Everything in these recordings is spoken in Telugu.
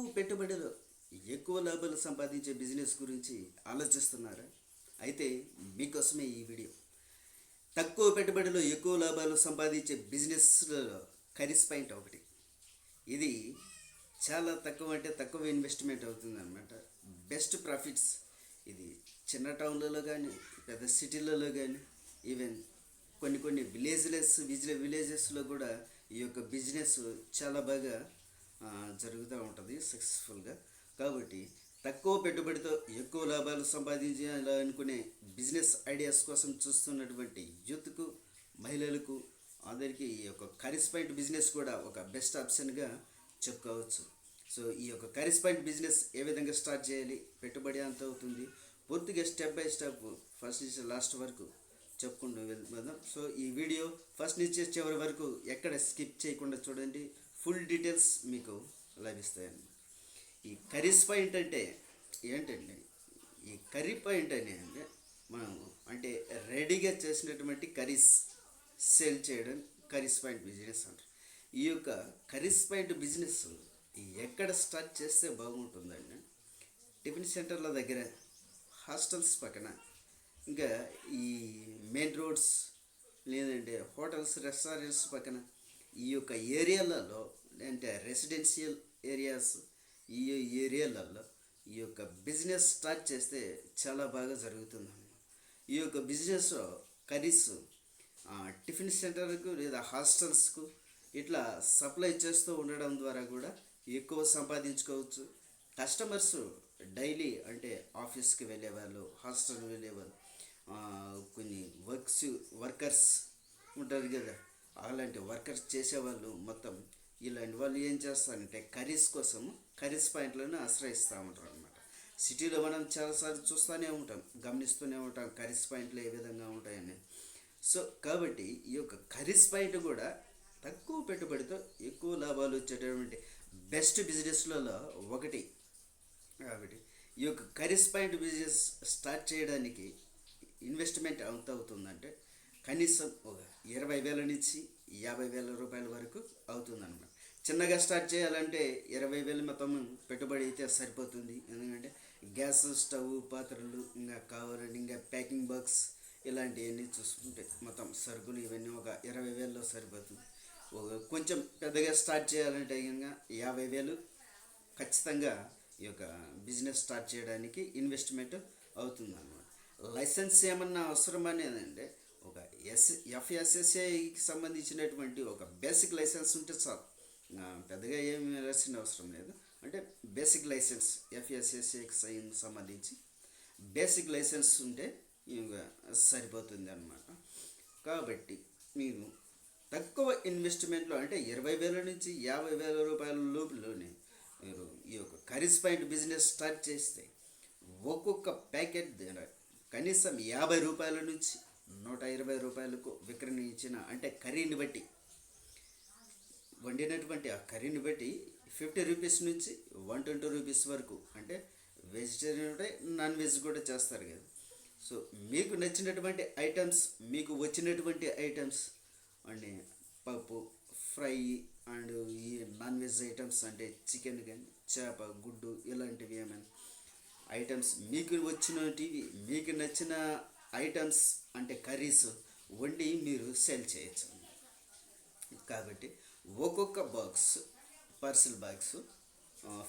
తక్కువ పెట్టుబడిలో ఎక్కువ లాభాలు సంపాదించే బిజినెస్ గురించి ఆలోచిస్తున్నారా? అయితే మీకోసమే ఈ వీడియో. తక్కువ పెట్టుబడిలో ఎక్కువ లాభాలు సంపాదించే బిజినెస్లలో కరిస్ పాయింట్ ఒకటి. ఇది చాలా తక్కువ అంటే తక్కువ ఇన్వెస్ట్మెంట్ అవుతుందన్నమాట. బెస్ట్ ప్రాఫిట్స్ ఇది చిన్న టౌన్లలో కానీ పెద్ద సిటీలలో కానీ ఈవెన్ కొన్ని కొన్ని విలేజ్లెస్ విజ విలేజెస్లో కూడా ఈ యొక్క బిజినెస్ చాలా బాగా జరుగుతూ ఉంటుంది సక్సెస్ఫుల్గా కాబట్టి తక్కువ పెట్టుబడితో ఎక్కువ లాభాలు సంపాదించాలనుకునే బిజినెస్ ఐడియాస్ కోసం చూస్తున్నటువంటి యూత్కు మహిళలకు అందరికీ ఈ యొక్క కరిస్ పాయింట్ బిజినెస్ కూడా ఒక బెస్ట్ ఆప్షన్గా చెప్పుకోవచ్చు. సో ఈ యొక్క కరిస్ పాయింట్ బిజినెస్ ఏ విధంగా స్టార్ట్ చేయాలి? పెట్టుబడి ఎంత అవుతుంది? పూర్తిగా స్టెప్ బై స్టెప్ ఫస్ట్ నుంచి లాస్ట్ వరకు చెప్పుకుంటూ వెళ్దాం. సో ఈ వీడియో ఫస్ట్ నుంచి చివరి వరకు ఎక్కడ స్కిప్ చేయకుండా చూడండి. ఫుల్ డీటెయిల్స్ మీకు లభిస్తాయండి ఈ కర్రీస్ పాయింట్ అంటే ఏంటండి ఈ కర్రీ పాయింట్ అనేది అంటే మనం అంటే రెడీగా చేసినటువంటి కర్రీస్ సేల్ చేయడం కర్రీస్ పాయింట్ బిజినెస్ అంటారు. ఈ యొక్క కర్రీస్ పాయింట్ బిజినెస్ ఎక్కడ స్టార్ట్ చేస్తే బాగుంటుందండి టిఫిన్ సెంటర్ల దగ్గర హాస్టల్స్ పక్కన ఇంకా ఈ మెయిన్ రోడ్స్ లేదంటే హోటల్స్ రెస్టారెంట్స్ పక్కన ఈ యొక్క ఏరియాలలో అంటే రెసిడెన్షియల్ ఏరియాస్ ఈ ఏరియాలలో ఈ యొక్క బిజినెస్ స్టార్ట్ చేస్తే చాలా బాగా జరుగుతుంది ఈ యొక్క బిజినెస్ కర్రీస్ టిఫిన్ సెంటర్కు లేదా హాస్టల్స్కు ఇట్లా సప్లై చేస్తూ ఉండడం ద్వారా కూడా ఎక్కువ సంపాదించుకోవచ్చు. కస్టమర్స్ డైలీ అంటే ఆఫీస్కి వెళ్ళేవాళ్ళు హాస్టల్ వెళ్ళేవాళ్ళు కొన్ని వర్క్స్ వర్కర్స్ ఉంటారు కదా అలాంటి వర్కర్స్ చేసేవాళ్ళు మొత్తం ఇలాంటి వాళ్ళు ఏం చేస్తారంటే కర్రీస్ కోసం కర్రీస్ పాయింట్లను ఆశ్రయిస్తూ ఉంటారు అనమాట సిటీలో మనం చాలాసార్లు చూస్తూనే ఉంటాం గమనిస్తూనే ఉంటాం కర్రీస్ పాయింట్లు ఏ విధంగా ఉంటాయని. సో కాబట్టి ఈ యొక్క కర్రీస్ పాయింట్ కూడా తక్కువ పెట్టుబడితో ఎక్కువ లాభాలు వచ్చేటటువంటి బెస్ట్ బిజినెస్లలో ఒకటి. కాబట్టి ఈ యొక్క కరీస్ పాయింట్ బిజినెస్ స్టార్ట్ చేయడానికి ఇన్వెస్ట్మెంట్ ఎంత అవుతుందంటే కనీసం ఒక ఇరవై వేల నుంచి యాభై వేల రూపాయల వరకు అవుతుందన్నమాట. చిన్నగా స్టార్ట్ చేయాలంటే ఇరవై వేలు మొత్తం పెట్టుబడి అయితే సరిపోతుంది. ఎందుకంటే గ్యాస్ స్టవ్ పాత్రలు ఇంకా కావాలని ఇంకా ప్యాకింగ్ బాక్స్ ఇలాంటివన్నీ చూసుకుంటే మొత్తం సరుకులు ఇవన్నీ ఒక ఇరవై వేలలో సరిపోతుంది. ఒక కొంచెం పెద్దగా స్టార్ట్ చేయాలంటే కనుక యాభై వేలు ఖచ్చితంగా ఈ యొక్క బిజినెస్ స్టార్ట్ చేయడానికి ఇన్వెస్ట్మెంట్ అవుతుంది అనమాట లైసెన్స్ ఏమన్నా అవసరం అనేది అంటే ఎస్ ఎఫ్ఎస్ఎస్ఏకి సంబంధించినటువంటి ఒక బేసిక్ లైసెన్స్ ఉంటే చాలు. పెద్దగా ఏమి రాసిన అవసరం లేదు. అంటే బేసిక్ లైసెన్స్ ఎఫ్ఎస్ఎస్ఏకి సంబంధించి బేసిక్ లైసెన్స్ ఉంటే సరిపోతుంది అనమాట కాబట్టి మీరు తక్కువ ఇన్వెస్ట్మెంట్లో అంటే ఇరవై వేల నుంచి యాభై వేల రూపాయల లోపులోనే మీరు ఈ యొక్క కరీస్ పాయింట్ బిజినెస్ స్టార్ట్ చేస్తే ఒక్కొక్క ప్యాకెట్ కనీసం యాభై రూపాయల నుంచి నూట ఇరవై రూపాయలకు విక్రయించిన అంటే కర్రీని బట్టి వండినటువంటి ఆ కర్రీని బట్టి ఫిఫ్టీ రూపీస్ నుంచి వన్ ట్వంటీ రూపీస్ వరకు అంటే వెజిటేరియన్ ఉంటే నాన్ వెజ్ కూడా చేస్తారు కదా. సో మీకు నచ్చినటువంటి ఐటమ్స్ మీకు వచ్చినటువంటి ఐటమ్స్ అండ్ పప్పు ఫ్రై అండ్ ఈ నాన్ వెజ్ ఐటమ్స్ అంటే చికెన్ కానీ చేప గుడ్డు ఇలాంటివి ఏమైనా ఐటమ్స్ మీకు వచ్చినటివి మీకు నచ్చిన ఐటమ్స్ అంటే కర్రీస్ వండి మీరు సేల్ చేయొచ్చు. కాబట్టి ఒక్కొక్క box parcel box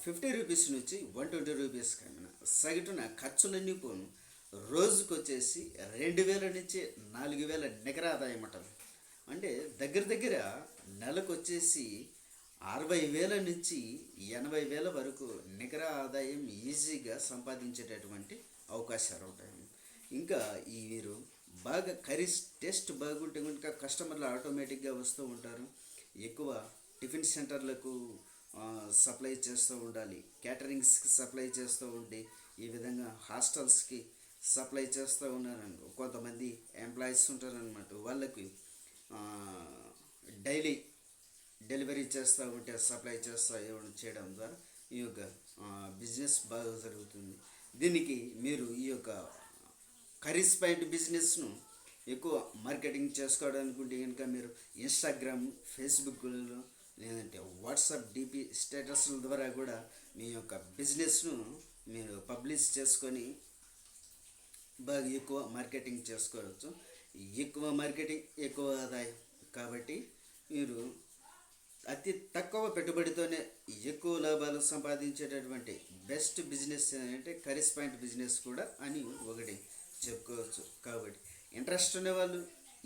fifty rupees నుంచి వన్ ట్వంటీ రూపీస్ కన్నా సగటున ఖర్చులన్నీ పోను. రోజుకు వచ్చేసి రెండు వేల నుంచి నాలుగు వేల నికర ఆదాయం ఉంటుంది అంటే దగ్గర దగ్గర నెలకు వచ్చేసి అరవై వేల నుంచి ఎనభై వేల వరకు నికర ఆదాయం ఈజీగా సంపాదించేటటువంటి అవకాశాలు ఉంటాయి. ఇంకా ఈ వీరు బాగా కర్రీస్ టేస్ట్ బాగుంటే కనుక కస్టమర్లు ఆటోమేటిక్గా వస్తూ ఉంటారు. ఎక్కువ టిఫిన్ సెంటర్లకు సప్లై చేస్తూ ఉండాలి. క్యాటరింగ్స్కి సప్లై చేస్తూ ఉండి ఈ విధంగా హాస్టల్స్కి సప్లై చేస్తూ ఉన్నారనుకో కొంతమంది ఎంప్లాయీస్ ఉంటారనమాట వాళ్ళకి డైలీ డెలివరీ చేస్తూ ఉంటే సప్లై చేస్తూ చేయడం ద్వారా ఈ యొక్క బిజినెస్ బాగా జరుగుతుంది. దీనికి మీరు ఈ యొక్క కరీస్ పాయింట్ బిజినెస్ను ఎక్కువ మార్కెటింగ్ చేసుకోవాలనుకుంటే కనుక మీరు ఇన్స్టాగ్రామ్ ఫేస్బుక్లో లేదంటే వాట్సాప్ డిపి స్టేటస్ల ద్వారా కూడా మీ యొక్క బిజినెస్ను మీరు పబ్లిష్ చేసుకొని బాగా ఎక్కువ మార్కెటింగ్ చేసుకోవచ్చు. ఎక్కువ మార్కెటింగ్ ఎక్కువ ఆదాయం. కాబట్టి మీరు అతి తక్కువ పెట్టుబడితోనే ఎక్కువ లాభాలు సంపాదించేటటువంటి బెస్ట్ బిజినెస్ ఏంటంటే కరీస్ పాయింట్ బిజినెస్ కూడా అని ఒకటి. చెప్పుకోవచ్చు. కాబట్టి ఇంట్రెస్ట్ ఉన్నవాళ్ళు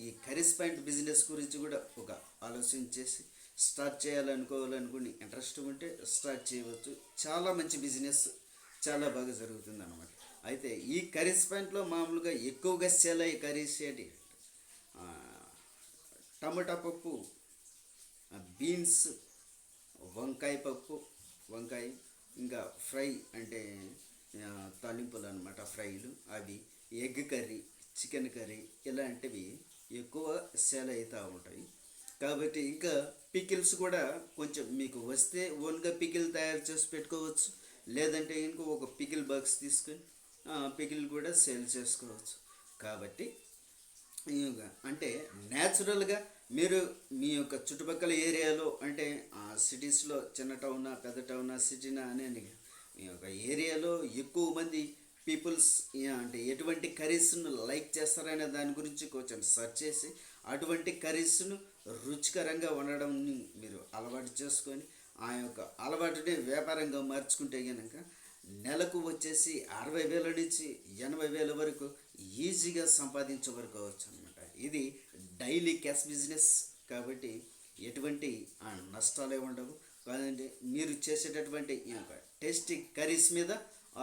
ఈ కరీస్ పాయింట్ బిజినెస్ గురించి కూడా ఒక ఆలోచన చేసి స్టార్ట్ చేయాలనుకోవాలనుకుని ఇంట్రెస్ట్ ఉంటే స్టార్ట్ చేయవచ్చు. చాలా మంచి బిజినెస్ చాలా బాగా జరుగుతుంది అనమాట అయితే ఈ కర్రీస్ పాయింట్లో మామూలుగా ఎక్కువగా సేల్ అయ్యే కర్రీస్ ఏంటి? టమాటా పప్పు బీన్స్ వంకాయ పప్పు వంకాయ ఇంకా ఫ్రై అంటే తాలింపులు అనమాట ఫ్రైలు అవి. ఎగ్ కర్రీ చికెన్ కర్రీ ఇలాంటివి ఎక్కువ సేల్ అవుతూ ఉంటాయి. కాబట్టి ఇంకా పికిల్స్ కూడా కొంచెం మీకు వస్తే ఓన్గా పికిల్ తయారు చేసి పెట్టుకోవచ్చు. లేదంటే ఇంకో ఒక పికిల్ బాక్స్ తీసుకొని పికిల్ కూడా సేల్ చేసుకోవచ్చు. కాబట్టి అంటే న్యాచురల్గా మీరు మీ యొక్క చుట్టుపక్కల ఏరియాలో అంటే సిటీస్లో చిన్న టౌనా పెద్ద టౌనా సిటీనా అనే మీ యొక్క ఏరియాలో ఎక్కువ మంది పీపుల్స్ అంటే ఎటువంటి కర్రీస్ను లైక్ చేస్తారనే దాని గురించి కొంచెం సెర్చ్ చేసి అటువంటి కర్రీస్ను రుచికరంగా వండడం మీరు అలవాటు చేసుకొని ఆ యొక్క అలవాటుని వ్యాపారంగా మార్చుకుంటే కనుక నెలకు వచ్చేసి అరవై వేల నుంచి ఎనభై వేల వరకు ఈజీగా సంపాదించవరకోవచ్చు అనమాట ఇది డైలీ క్యాష్ బిజినెస్ కాబట్టి ఎటువంటి ఆ, నష్టాలే ఉండవు. కాదంటే మీరు చేసేటటువంటి ఈ యొక్క టేస్టీ కర్రీస్ మీద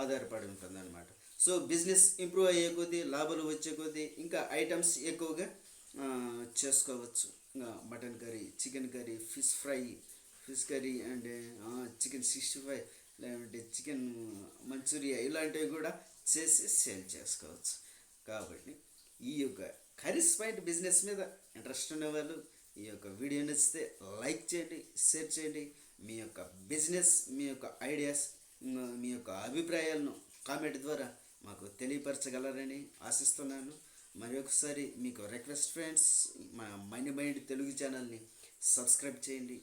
ఆధారపడి ఉంటుందన్నమాట. సో బిజినెస్ ఇంప్రూవ్ అయ్యే కొద్దీ లాభాలు వచ్చే కొద్దీ ఇంకా ఐటమ్స్ ఎక్కువగా చేసుకోవచ్చు. ఇంకా mutton curry chicken curry fish fry fish curry and chicken sixty five లేదంటే చికెన్ మంచూరియా ఇలాంటివి కూడా చేసి సేల్ చేసుకోవచ్చు. కాబట్టి ఈ యొక్క కర్రీస్ పాయింట్ బిజినెస్ మీద ఇంట్రెస్ట్ ఉన్నవాళ్ళు ఈ యొక్క వీడియో నచ్చితే లైక్ చేయండి షేర్ చేయండి. మీ యొక్క బిజినెస్ మీ యొక్క ఐడియాస్ మీ యొక్క అభిప్రాయాలను కామెంట్ ద్వారా మాకు తెలియపరచగలరని ఆశిస్తున్నాను. మరి ఒకసారి మీకు రిక్వెస్ట్ ఫ్రెండ్స్ మా మైండ్ మైండ్ తెలుగు ఛానల్ని సబ్స్క్రైబ్ చేయండి.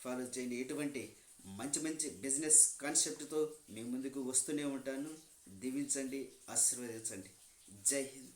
ఫాలో చేయండి. ఎటువంటి మంచి మంచి బిజినెస్ కాన్సెప్ట్తో మీ ముందుకు వస్తూనే ఉంటాను. దీవించండి ఆశీర్వదించండి. జై హింద్.